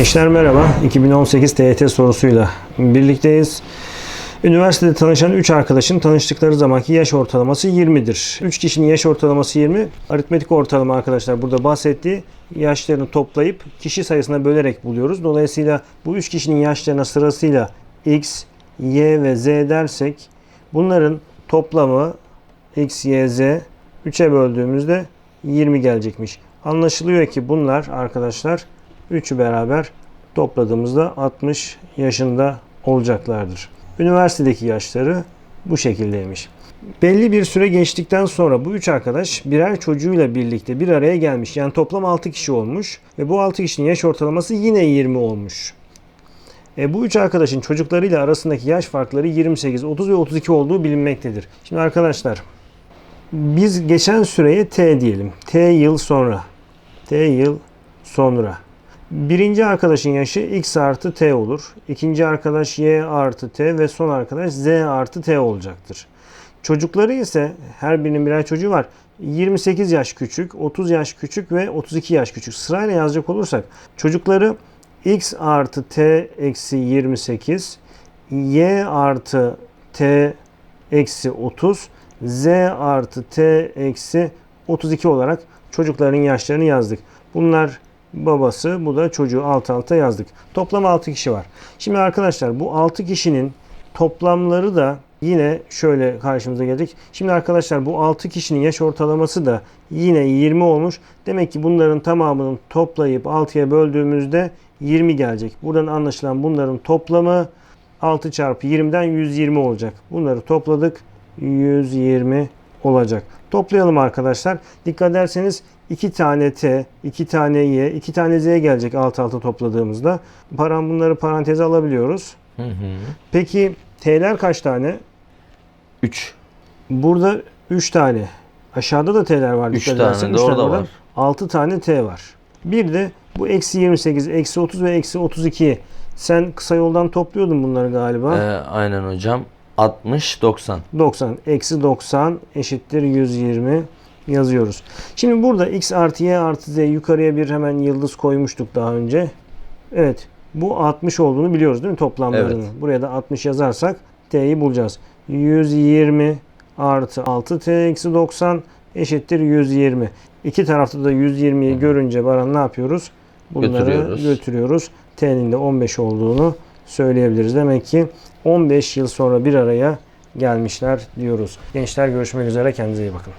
Gençler merhaba. 2018 TYT sorusuyla birlikteyiz. Üniversitede tanışan 3 arkadaşın tanıştıkları zamanki yaş ortalaması 20'dir. 3 kişinin yaş ortalaması 20. Aritmetik ortalama arkadaşlar burada bahsettiği yaşlarını toplayıp kişi sayısına bölerek buluyoruz. Dolayısıyla bu 3 kişinin yaşlarına sırasıyla x, y ve z dersek bunların toplamı x, y, z 3'e böldüğümüzde 20 gelecekmiş. Anlaşılıyor ki bunlar arkadaşlar üçü beraber topladığımızda 60 yaşında olacaklardır. Üniversitedeki yaşları bu şekildeymiş. Belli bir süre geçtikten sonra bu üç arkadaş birer çocuğuyla birlikte bir araya gelmiş. Yani toplam 6 kişi olmuş ve bu 6 kişinin yaş ortalaması yine 20 olmuş. E, bu üç arkadaşın çocuklarıyla arasındaki yaş farkları 28, 30 ve 32 olduğu bilinmektedir. Şimdi arkadaşlar biz geçen süreye T diyelim. T yıl sonra. T yıl sonra. Birinci arkadaşın yaşı x artı t olur. İkinci arkadaş y artı t ve son arkadaş z artı t olacaktır. Çocukları ise her birinin birer çocuğu var. 28 yaş küçük, 30 yaş küçük ve 32 yaş küçük. Sırayla yazacak olursak çocukları x artı t eksi 28, y artı t eksi 30, z artı t eksi 32 olarak çocukların yaşlarını yazdık. Bunlar babası, bu da çocuğu alt alta yazdık. Toplam 6 kişi var. Şimdi arkadaşlar bu 6 kişinin toplamları da yine şöyle karşımıza gelecek. Şimdi arkadaşlar bu 6 kişinin yaş ortalaması da yine 20 olmuş. Demek ki bunların tamamını toplayıp 6'ya böldüğümüzde 20 gelecek. Buradan anlaşılan bunların toplamı 6 çarpı 20'den 120 olacak. Bunları topladık. 120 olacak. Toplayalım arkadaşlar. Dikkat ederseniz 2 tane T, 2 tane Y, 2 tane Z gelecek alt alta topladığımızda. Param bunları paranteze alabiliyoruz. Hı hı. Peki T'ler kaç tane? 3. Burada 3 tane. Aşağıda da T'ler var. Üç dikkat tane edersen. de orada var. 6 tane T var. Bir de bu eksi 28, eksi 30 ve eksi 32. Sen kısa yoldan topluyordun bunları galiba. Ee, aynen hocam. 60 90. 90 eksi 90 eşittir 120 yazıyoruz. Şimdi burada x artı y artı z yukarıya bir hemen yıldız koymuştuk daha önce. Evet bu 60 olduğunu biliyoruz değil mi toplamlarını? Evet. Buraya da 60 yazarsak t'yi bulacağız. 120 artı 6t eksi 90 eşittir 120. İki tarafta da 120'yi görünce Baran ne yapıyoruz? Bunları Götürüyoruz. götürüyoruz. T'nin de 15 olduğunu söyleyebiliriz. Demek ki 15 yıl sonra bir araya gelmişler diyoruz. Gençler görüşmek üzere kendinize iyi bakın.